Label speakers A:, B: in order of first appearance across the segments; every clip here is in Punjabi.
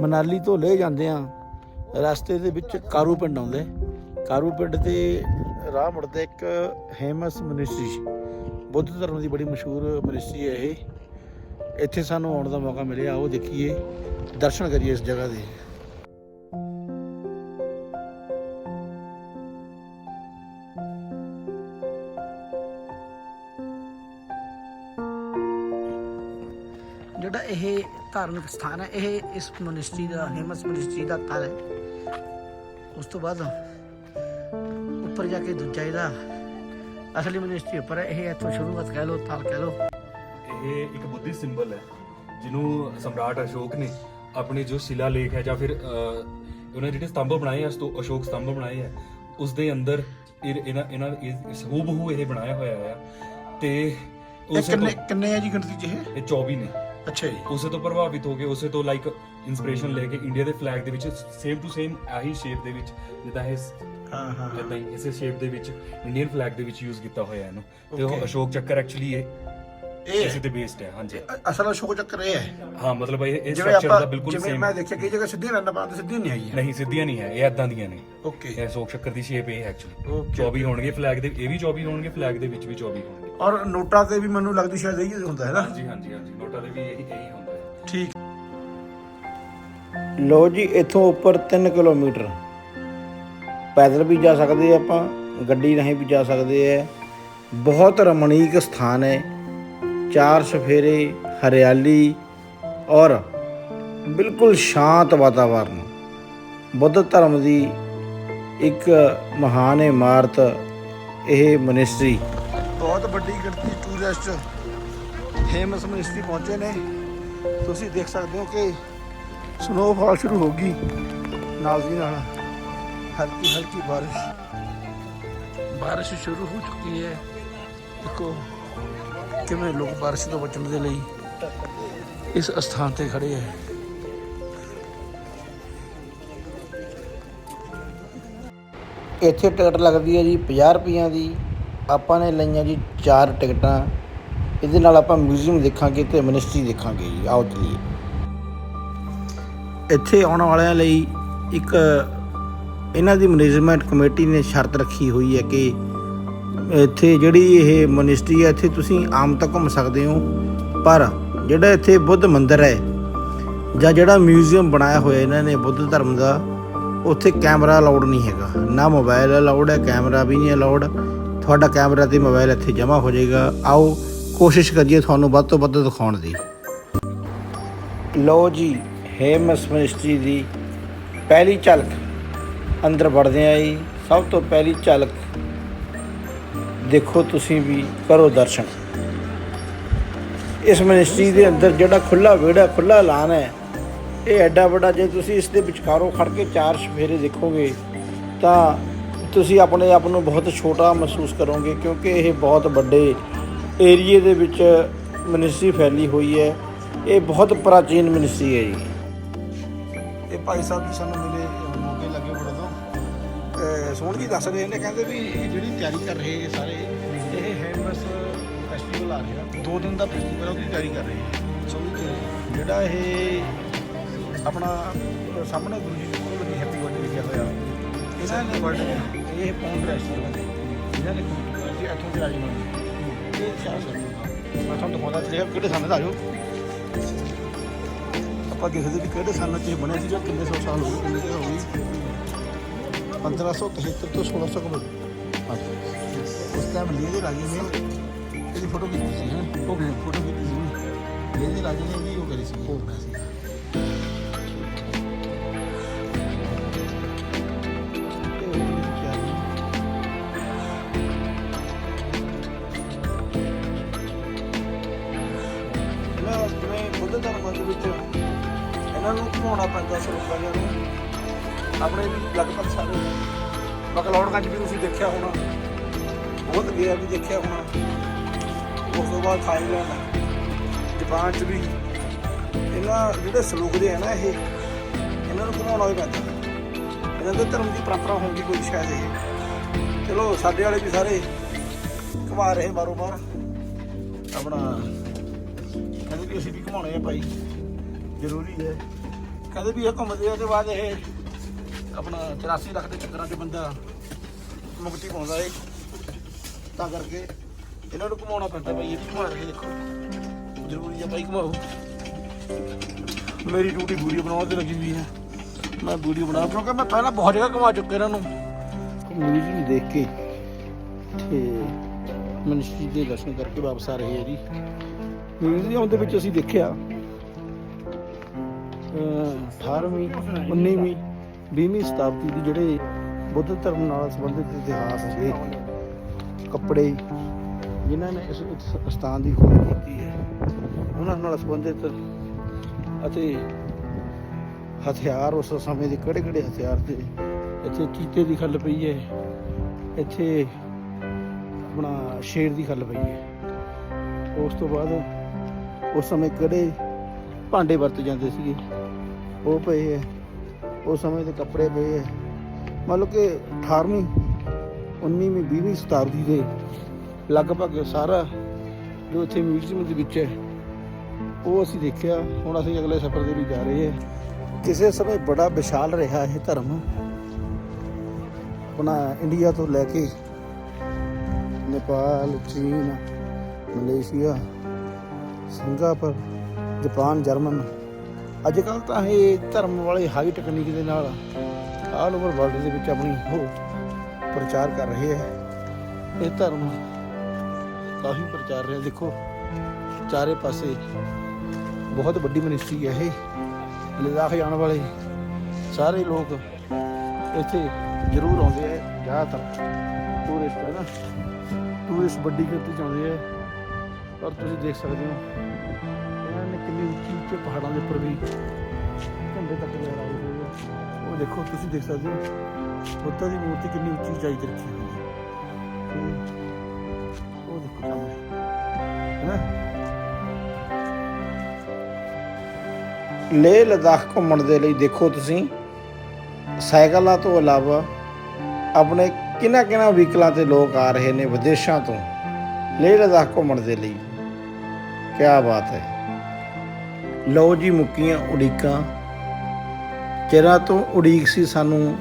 A: ਮਨਾਲੀ ਤੋਂ ਲੈ ਜਾਂਦੇ ਆ ਰਸਤੇ ਦੇ ਵਿੱਚ ਕਾਰੂ ਪਿੰਡ ਆਉਂਦੇ। ਕਾਰੂ ਪਿੰਡ ਤੇ ਰਾਹ ਮੁੜਦਾ ਇੱਕ ਹੇਮਸ ਮਨਿਸਟਰੀ। ਬੁੱਧ ਧਰਮ ਦੀ ਬੜੀ ਮਸ਼ਹੂਰ ਮਨਿਸਟਰੀ ਹੈ ਇਹ। ਇੱਥੇ ਸਾਨੂੰ ਆਉਣ ਦਾ ਮੌਕਾ ਮਿਲਿਆ। ਉਹ ਦੇਖੀਏ। ਦਰਸ਼ਨ ਕਰੀਏ ਇਸ ਜਗ੍ਹਾ ਦੇ। ਧਾਰਮਿਕ ਸਥਾਨ ਹੈ। ਇਹ ਇਸ ਮਨਿਸਟਰੀ ਦਾ ਹੇਮਸ ਮਨਿਸਟਰੀ ਦਾ ਤਲ ਹੈ। ਉਸ ਤੋਂ ਬਾਅਦ ਉੱਪਰ ਜਾ ਕੇ ਦੂਜਾ ਇਹਦਾ ਅਸਲੀ ਮਨਿਸਟਰੀ ਉੱਪਰ ਹੈ। ਇਹ ਇੱਥੋਂ ਸ਼ੁਰੂਆਤ ਕਹਿ ਲਓ ਤਲ ਕਹਿ ਲਓ।
B: ਇਹ ਇੱਕ ਬੁੱਧਿਸਟ ਸਿੰਬਲ ਹੈ ਜਿਹਨੂੰ ਸਮਰਾਟ ਅਸ਼ੋਕ ਨੇ ਆਪਣੀ ਜੋ ਸ਼ਿਲਾ ਲੇਖ ਹੈ ਜਾਂ ਫਿਰ ਉਹਨੇ ਜਿਹੜੇ ਸਤੰਭ ਬਣਾਏ ਆ ਅਸ਼ੋਕ ਸਤੰਭ ਬਣਾਏ ਆ ਉਸ ਦੇ ਅੰਦਰ ਇਹ- ਇਹਨਾਂ ਇਹਨਾਂ ਇਸ ਹੂਬਹੂ ਇਹ ਬਣਾਇਆ ਹੋਇਆ ਹੈ ਤੇ ਉਸੇ
A: ਕਿੰਨੇ ਕਿੰਨੇ ਹੈ ਜੀ ਗਿਣਤੀ ਚ ਇਹ?
B: 24 ਨੇ।
A: ਅੱਛਾ ਜੀ।
B: ਉਸੇ ਤੋਂ ਪ੍ਰਭਾਵਿਤ ਹੋ ਕੇ ਉਸੇ ਤੋਂ ਲਾਈਕ ਇਨਸਪੀਰੇਸ਼ਨ ਲੈ ਕੇ ਇੰਡੀਆ ਦੇ ਫਲੈਗ ਦੇ ਵਿੱਚ ਸੇਮ ਟੂ ਸੇਮ ਆਹੀ ਸ਼ੇਪ ਦੇ ਵਿੱਚ ਜਿੱਦਾਂ ਇਹ
A: ਹਾਂ ਹਾਂ
B: ਹੀ। ਇਸੇ ਸ਼ੇਪ ਦੇ ਵਿੱਚ ਇੰਡੀਅਨ ਫਲੈਗ ਦੇ ਵਿੱਚ ਯੂਜ਼ ਕੀਤਾ ਹੋਇਆ ਇਹਨੂੰ। ਤੇ
A: Okay.
B: ਉਹ ਅਸ਼ੋਕ ਚੱਕਰ ਐਕਚੁਅਲੀ ਇਹ
A: ਇਹ
B: ਇਸੇ ਤੇ ਬੇਸਡ ਹੈ ਹਾਂਜੀ।
A: ਅ- ਅਸਲ ਅਸ਼ੋਕ ਚੱਕਰ ਇਹ ਹੈ।
B: ਹਾਂ ਮਤਲਬ ਇਹ ਇਹ
A: ਜਿਵੇਂ
B: ਸਟਰਕਚਰ
A: ਆਪਾਂ
B: ਦਾ ਬਿਲਕੁਲ
A: ਜਿਵੇਂ
B: ਸੇਮ
A: ਮੈਂ ਦੇਖਿਆ ਕਈ ਜਗ੍ਹਾ ਸਿੱਧੀਆਂ ਰੰਨਾਂ ਪਾਉਂਦੇ ਸਿੱਧੀਆਂ ਨਹੀਂ ਆਈਆਂ।
B: ਨਹੀਂ ਸਿੱਧੀਆਂ ਨਹੀਂ ਹੈ ਇਹ ਇਦਾਂ ਦੀਆਂ ਨੇ।
A: ਓਕੇ
B: ਇਹ ਅਸ਼ੋਕ ਚੱਕਰ ਦੀ ਸ਼ੇਪ ਇਹ ਐਕਚੁਅਲੀ
A: Okay.
B: 24 ਹੋਣਗੇ ਫਲੈਗ ਦੇ ਇਹ ਵੀ 24 ਹੋਣਗੇ ਫਲੈਗ ਦੇ ਵਿੱਚ ਵੀ 24 ਹੋਣਗੇ।
A: ਔਰ ਨੋਟਾਂ ਤੇ ਵੀ ਮੈਨੂੰ ਲੱਗਦੀ ਸ਼ਾਇਦ ਇਹੀ ਹੁੰਦਾ ਹੈ ਨਾ।
B: ਹਾਂਜੀ ਹਾਂਜੀ ਹਾਂਜੀ। ਨੋਟਾਂ ਦੇ ਵੀ ਇਹੀ ਇਹੀ ਹੁੰਦਾ ਹੈ।
A: ਠੀਕ। ਲੋ ਜੀ ਇੱਥੋਂ ਉੱਪਰ 3 ਕਿਲੋਮੀਟਰ। ਪੈਦਲ ਵੀ ਜਾ ਸਕਦੇ ਆ ਆਪਾਂ ਗੱਡੀ ਰਾਹੀਂ ਵੀ ਜਾ ਸਕਦੇ ਆ। ਬਹੁਤ ਰਮਣੀਕ ਸਥਾਨ ਹੈ। ਚਾਰ ਸਫੇਰੇ ਹਰਿਆਲੀ ਔਰ ਬਿਲਕੁਲ ਸ਼ਾਂਤ ਵਾਤਾਵਰਨ। ਬੁੱਧ ਧਰਮ ਦੀ ਇੱਕ ਮਹਾਨ ਇਮਾਰਤ ਇਹ ਮਨਿਸਟਰੀ। ਬਹੁਤ ਵੱਡੀ ਗਿਣਤੀ ਟੂਰਿਸਟ ਫੇਮਸ ਮਨਿਸਟਰੀ ਪਹੁੰਚੇ ਨੇ। ਤੁਸੀਂ ਦੇਖ ਸਕਦੇ ਹੋ ਕਿ ਸਨੋਫਾਲ ਸ਼ੁਰੂ ਹੋ ਗਈ ਨਾਲ ਦੀ ਨਾਲ। ਹਲਕੀ ਹਲਕੀ ਬਾਰਿਸ਼। ਬਾਰਿਸ਼ ਸ਼ੁਰੂ ਹੋ ਚੁੱਕੀ ਹੈ। ਦੇਖੋ ਕਿਵੇਂ ਲੋਕ ਬਾਰਿਸ਼ ਤੋਂ ਬਚਣ ਦੇ ਲਈ ਇਸ ਸਥਾਨ ਤੇ ਖੜੇ ਹੈ। ਇੱਥੇ ਟਿਕਟ ਲੱਗਦੀ ਹੈ ਜੀ 50 ਰੁਪਈਆਂ ਦੀ। ਆਪਾਂ ਨੇ ਲਈਆਂ ਜੀ ਚਾਰ ਟਿਕਟਾਂ। ਇਹਦੇ ਨਾਲ ਆਪਾਂ ਮਿਊਜ਼ੀਅਮ ਦੇਖਾਂਗੇ ਤੇ ਮਿਨਿਸਟਰੀ ਦੇਖਾਂਗੇ ਜੀ। ਆਓ ਚਲੀਏ। ਇੱਥੇ ਆਉਣ ਵਾਲਿਆਂ ਲਈ ਇੱਕ ਇਹਨਾਂ ਦੀ ਮੈਨੇਜਮੈਂਟ ਕਮੇਟੀ ਨੇ ਸ਼ਰਤ ਰੱਖੀ ਹੋਈ ਹੈ ਕਿ ਇੱਥੇ ਜਿਹੜੀ ਇਹ ਮਿਨਿਸਟਰੀ ਹੈ, ਇੱਥੇ ਤੁਸੀਂ ਆਮ ਤਾਂ ਘੁੰਮ ਸਕਦੇ ਹੋ, ਪਰ ਜਿਹੜਾ ਇੱਥੇ ਬੁੱਧ ਮੰਦਿਰ ਹੈ ਜਾਂ ਜਿਹੜਾ ਮਿਊਜ਼ੀਅਮ ਬਣਾਇਆ ਹੋਇਆ ਇਹਨਾਂ ਨੇ ਬੁੱਧ ਧਰਮ ਦਾ, ਉੱਥੇ ਕੈਮਰਾ ਅਲਾਉਡ ਨਹੀਂ ਹੈਗਾ। ਨਾ ਮੋਬਾਈਲ ਅਲਾਉਡ ਹੈ ਕੈਮਰਾ ਵੀ ਨਹੀਂ ਅਲਾਉਡ ਤੁਹਾਡਾ ਕੈਮਰਾ ਤੇ ਮੋਬਾਈਲ ਇੱਥੇ ਜਮ੍ਹਾਂ ਹੋ ਜਾਏਗਾ। ਆਓ, ਕੋਸ਼ਿਸ਼ ਕਰੀਏ ਤੁਹਾਨੂੰ ਵੱਧ ਤੋਂ ਵੱਧ ਦਿਖਾਉਣ ਦੀ। ਲੋ ਜੀ, ਹੇਮਸ ਮਿਨਿਸਟਰੀ ਦੀ ਪਹਿਲੀ ਝਲਕ। ਅੰਦਰ ਵੜਦੇ ਆ ਜੀ, ਸਭ ਤੋਂ ਪਹਿਲੀ ਝਲਕ। ਦੇਖੋ ਤੁਸੀਂ ਵੀ, ਕਰੋ ਦਰਸ਼ਨ। ਇਸ ਮਿਨਿਸਟਰੀ ਦੇ ਅੰਦਰ ਜਿਹੜਾ ਖੁੱਲਾ ਵਿਹੜਾ ਖੁੱਲਾ ਐਲਾਨ ਹੈ, ਇਹ ਐਡਾ ਵੱਡਾ ਜੇ ਤੁਸੀਂ ਇਸ ਦੇ ਵਿਚਕਾਰੋਂ ਖੜ ਕੇ ਚਾਰ ਸਫੇਰੇ ਦੇਖੋਗੇ, ਤਾਂ ਤੁਸੀਂ ਆਪਣੇ ਆਪ ਨੂੰ ਬਹੁਤ ਛੋਟਾ ਮਹਿਸੂਸ ਕਰੋਗੇ ਕਿਉਂਕਿ ਇਹ ਬਹੁਤ ਵੱਡੇ ਏਰੀਏ ਦੇ ਵਿੱਚ ਮਿਨਿਸਟਰੀ ਫੈਲੀ ਹੋਈ ਹੈ। ਇਹ ਬਹੁਤ ਪ੍ਰਾਚੀਨ ਮਿਨਿਸਟਰੀ ਹੈ ਜੀ। ਇਹ ਭਾਈ ਸਾਹਿਬ ਜੀ ਸਾਨੂੰ ਮਿਲੇ ਮੌਕੇ ਲੱਗੇ ਬੜੇ ਤੋਂ ਸੋਹਣ ਜੀ ਦੱਸ ਰਹੇ ਨੇ, ਕਹਿੰਦੇ ਵੀ ਇਹ ਜਿਹੜੀ ਤਿਆਰੀ ਕਰ ਰਹੇ ਸਾਰੇ, ਇਹ ਹੈਮਸ ਫੈਸਟੀਵਲ ਆ ਰਿਹਾ। ਦੋ ਦਿਨ ਦਾ ਫੈਸਟੀਵਲ ਉਹਦੀ ਤਿਆਰੀ ਕਰ ਰਹੇ। ਹੈ ਸੋ ਜਿਹੜਾ ਇਹ ਆਪਣਾ ਸਾਹਮਣੇ ਗੁਰੂ ਜੀ ਦੀ ਹੈਪੀ ਬਰਥਡੇ ਲਿਖਿਆ ਹੋਇਆ। ਇਹਨਾਂ ਨੇ ਬਰਥਡੇ ਇਹ ਪੌਂਡ ਰੈਸਟੋਰੈਂਟ ਹੈ ਇਹਨਾਂ ਨੇ ਜੀ ਇੱਥੋਂ ਦੇ ਰਾਜੀ ਨੂੰ ਇਹ ਚਾਹ ਸਕਦੇ ਮੈਂ ਤੁਹਾਨੂੰ ਦਿਖਾਉਂਦਾ ਚਲੇਗਾ ਕਿਹੜੇ ਸਾਲ ਦਾ ਆਜੋ ਆਪਾਂ ਦੇਖਦੇ ਵੀ ਕਿਹੜੇ ਸਾਲਾਂ 'ਚ ਇਹ ਬਣਿਆ ਸੀਗਾ ਕਿੰਨੇ ਸੌ ਸਾਲ ਹੋ ਗਏ, ਕਿੰਨੇ ਹੋ ਗਈ। 1573 ਤੋਂ 1600 ਕੋਲ ਉਸ ਟਾਈਮ ਲੀਦੇ ਰਾਜੇ ਨੇ ਇਹਦੀ ਫੋਟੋ ਕੀਤੀ ਸੀ ਉਹ ਫੋਟੋ ਕੀਤੀ ਸੀ। ਲੀਦੇ ਰਾਜੇ ਨੇ ਵੀ ਉਹ ਕਰੀ ਸੀ, ਉਹ ਬਣਾਇਆ ਸੀ। ਇਹਨਾਂ ਨੂੰ ਘੁਮਾਉਣਾ ਪੈਂਦਾ ਸਰੋਵਰਾਂ ਨੂੰ ਆਪਣੇ ਵੀ ਲਗਭਗ ਸਾਰੇ। ਮਕਲੌੜਗੰਜ ਵੀ ਤੁਸੀਂ ਦੇਖਿਆ ਹੋਣਾ। ਬਹੁਤ ਗਿਆ ਵੀ ਦੇਖਿਆ ਹੋਣਾ। ਉਸ ਤੋਂ ਬਾਅਦ ਥਾਈਲੈਂਡ ਜਾਪਾਨ ਚ ਵੀ। ਇਹਨਾਂ ਜਿਹੜੇ ਸਲੂਕ ਦੇ ਆ ਨਾ ਇਹ, ਇਹਨਾਂ ਨੂੰ ਘੁਮਾਉਣਾ ਵੀ ਪੈਂਦਾ। ਇਹਨਾਂ ਦੇ ਧਰਮ ਦੀ ਪਰੰਪਰਾ ਹੋਣ ਦੀ ਕੋਈ ਸ਼ਾਇਦ ਇਹ। ਚਲੋ, ਸਾਡੇ ਵਾਲੇ ਵੀ ਸਾਰੇ ਘੁਮਾ ਰਹੇ ਬਾਰੋ ਬਾਰ ਆਪਣਾ, ਕਹਿੰਦੇ ਕਿ ਅਸੀਂ ਵੀ ਘੁਮਾਉਣੇ ਆ ਭਾਈ। ਜ਼ਰੂਰੀ ਹੈ। ਕਹਿੰਦੇ ਵੀ ਇਹ ਘੁੰਮਦੇ ਆ ਤੇ ਬਾਅਦ ਇਹ ਆਪਣਾ 84 ਲੱਖ ਦੇ ਚੱਕਰਾਂ 'ਚ ਬੰਦਾ ਮੁਕਤੀ ਪਾਉਂਦਾ ਏ। ਤਾਂ ਕਰਕੇ ਇਹਨਾਂ ਨੂੰ ਘੁਮਾਉਣਾ ਪੈਂਦਾ ਬਈ, ਇਹ ਵੀ ਘੁਮਾ ਕੇ ਦੇਖੋ। ਜ਼ਰੂਰੀ ਆ ਬਾਈ ਘੁਮਾਓ। ਮੇਰੀ ਡਿਊਟੀ ਵੀਡੀਓ ਬਣਾਉਣ ਤੇ ਲੱਗੀ ਹੋਈ ਹੈ। ਮੈਂ ਵੀਡੀਓ ਬਣਾ ਕਿਉਂਕਿ ਮੈਂ ਪਹਿਲਾਂ ਬਹੁਤ ਜਗ੍ਹਾ ਘੁਮਾ ਚੁੱਕੇ ਇਹਨਾਂ ਨੂੰ। ਮਿਊਜ਼ੀਅਮ ਦੇਖ ਕੇ ਤੇ ਮਨਿਸਟਰੀ ਦੇ ਦਰਸ਼ਨ ਕਰਕੇ ਵਾਪਸ ਆ ਰਹੇ ਆ ਜੀ। ਮਿਊਜ਼ੀਅਮ ਦੇ ਵਿੱਚ ਅਸੀਂ ਦੇਖਿਆ 18ਵੀਂ 19ਵੀਂ 20ਵੀਂ ਸ਼ਤਾਬਦੀ ਦੇ ਜਿਹੜੇ ਬੁੱਧ ਧਰਮ ਨਾਲ ਸੰਬੰਧਿਤ ਇਤਿਹਾਸ ਦੇ ਕੱਪੜੇ ਜਿਨ੍ਹਾਂ ਨੇ ਇਸ ਇਸ ਸਥਾਨ ਦੀ ਖੋਜ ਕੀਤੀ ਹੈ, ਉਹਨਾਂ ਨਾਲ ਸੰਬੰਧਿਤ ਅਤੇ ਹਥਿਆਰ ਉਸ ਸਮੇਂ ਦੇ ਕਿਹੜੇ ਕਿਹੜੇ ਹਥਿਆਰ ਤੇ ਇੱਥੇ ਚੀਤੇ ਦੀ ਖੱਲ ਪਈ ਹੈ, ਇੱਥੇ ਆਪਣਾ ਸ਼ੇਰ ਦੀ ਖੱਲ ਪਈ ਹੈ। ਉਸ ਤੋਂ ਬਾਅਦ ਉਸ ਸਮੇਂ ਕਿਹੜੇ ਭਾਂਡੇ ਵਰਤੇ ਜਾਂਦੇ ਸੀਗੇ? ਉਹ ਪਏ ਹੈ। ਉਸ ਸਮੇਂ ਦੇ ਕੱਪੜੇ ਪਏ ਹੈ। ਮਤਲਬ ਕਿ 18ਵੀਂ 19ਵੀਂ 20ਵੀਂ ਸ਼ਤਾਬਦੀ ਦੇ ਲਗਭਗ ਸਾਰਾ ਜੋ ਇੱਥੇ ਮਿਊਜ਼ੀਅਮ ਦੇ ਵਿੱਚ ਹੈ, ਉਹ ਅਸੀਂ ਦੇਖਿਆ। ਹੁਣ ਅਸੀਂ ਅਗਲੇ ਸਫ਼ਰ ਦੇ ਲਈ ਜਾ ਰਹੇ ਹਾਂ। ਕਿਸੇ ਸਮੇਂ ਬੜਾ ਵਿਸ਼ਾਲ ਰਿਹਾ ਇਹ ਧਰਮ। ਆਪਣਾ ਇੰਡੀਆ ਤੋਂ ਲੈ ਕੇ ਨੇਪਾਲ, ਚੀਨ, ਮਲੇਸ਼ੀਆ, ਸਿੰਗਾਪੁਰ, ਜਾਪਾਨ, ਜਰਮਨ ਅੱਜ ਕੱਲ ਤਾਂ ਇਹ ਧਰਮ ਵਾਲੇ ਹਾਈ ਟੈਕਨੀਕ ਦੇ ਨਾਲ ਆਲ ਓਵਰ ਵਰਲਡ ਦੇ ਵਿੱਚ ਆਪਣੀ ਉਹ ਪ੍ਰਚਾਰ ਕਰ ਰਹੇ ਹੈ ਇਹ ਧਰਮ ਕਾਫੀ ਪ੍ਰਚਾਰ ਰਿਹਾ। ਦੇਖੋ, ਚਾਰੇ ਪਾਸੇ ਬਹੁਤ ਵੱਡੀ ਮਨਿਸਟਰੀ ਹੈ ਇਹ। ਲਦਾਖ ਜਾਣ ਵਾਲੇ ਸਾਰੇ ਲੋਕ ਇੱਥੇ ਜ਼ਰੂਰ ਆਉਂਦੇ ਆ, ਜ਼ਿਆਦਾਤਰ ਟੂਰਿਸਟ ਹੈ ਨਾ। ਟੂਰਿਸਟ ਵੱਡੀ ਗਿਣਤੀ ਚ ਆਉਂਦੇ ਆ। ਪਰ ਤੁਸੀਂ ਦੇਖ ਸਕਦੇ ਹੋ ਕਿੰਨੀ ਉੱਚੀ ਉੱਚੇ ਪਹਾੜਾਂ ਦੇ ਉੱਪਰ ਵੀ ਝੰਡੇ ਤੱਕ ਲਹਿਰਾਏ ਹੋਏ ਆ। ਉਹ ਦੇਖੋ, ਤੁਸੀਂ ਦੇਖ ਸਕਦੇ ਹੋ, ਬੁੱਧਾ ਦੀ ਮੂਰਤੀ ਕਿੰਨੀ ਉੱਚੀ ਉਚਾਈ ਤੇ ਰੱਖੀ ਹੋਈ ਹੈ। ਉਹ ਦੇਖੋ ਸਾਹਮਣੇ, ਹੈਨਾ? ਲੇਹ ਲਦਾਖ ਘੁੰਮਣ ਦੇ ਲਈ ਦੇਖੋ ਤੁਸੀਂ, ਸਾਈਕਲਾਂ ਤੋਂ ਇਲਾਵਾ ਆਪਣੇ ਕਿੰਨਾ ਕਿੰਨਾ ਵਹੀਕਲਾਂ ਤੇ ਲੋਕ ਆ ਰਹੇ ਨੇ ਵਿਦੇਸ਼ਾਂ ਤੋਂ। ਲੇਹ ਲਦਾਖ ਘੁੰਮਣ ਦੇ ਲਈ। ਕੀ ਬਾਤ ਹੈ। ਲਓ ਜੀ ਮੁੱਕੀਆਂ ਉਡੀਕਾਂ। ਚਿਰਾਂ ਤੋਂ ਉਡੀਕ ਸੀ ਸਾਨੂੰ।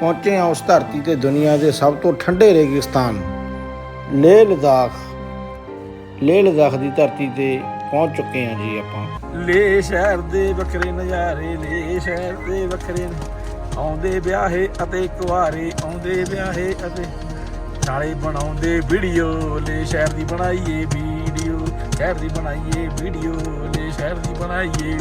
A: ਪਹੁੰਚੇ ਆ ਉਸ ਧਰਤੀ ਤੇ ਦੁਨੀਆ ਦੇ ਸਭ ਤੋਂ ਠੰਡੇ ਰੇਗਿਸਤਾਨ। ਲੇਹ ਲਦਾਖ। ਲੇਹ ਲਦਾਖ ਦੀ ਧਰਤੀ ਤੇ ਪਹੁੰਚ ਚੁੱਕੇ ਆ ਜੀ ਆਪਾਂ। ਲੇਹ ਸ਼ਹਿਰ ਦੇ ਵੱਖਰੇ ਨਜ਼ਾਰੇ, ਲੇਹ ਸ਼ਹਿਰ ਦੇ ਵੱਖਰੇ ਆਉਂਦੇ ਵਿਆਹੇ ਅਤੇ ਕੁਆਰੇ, ਆਉਂਦੇ ਵਿਆਹੇ ਅਤੇ ਨਾਲੇ ਬਣਾਉਂਦੇ ਵੀਡੀਓ ਲੈ ਸ਼ਹਿਰ ਦੀ ਬਣਾਈਏ ਵੀ ਸ਼ਹਿਰ ਦੀ ਬਣਾਈਏ ਵੀਡੀਓ ਲੈ ਸ਼ਹਿਰ ਦੀ ਬਣਾਈਏ।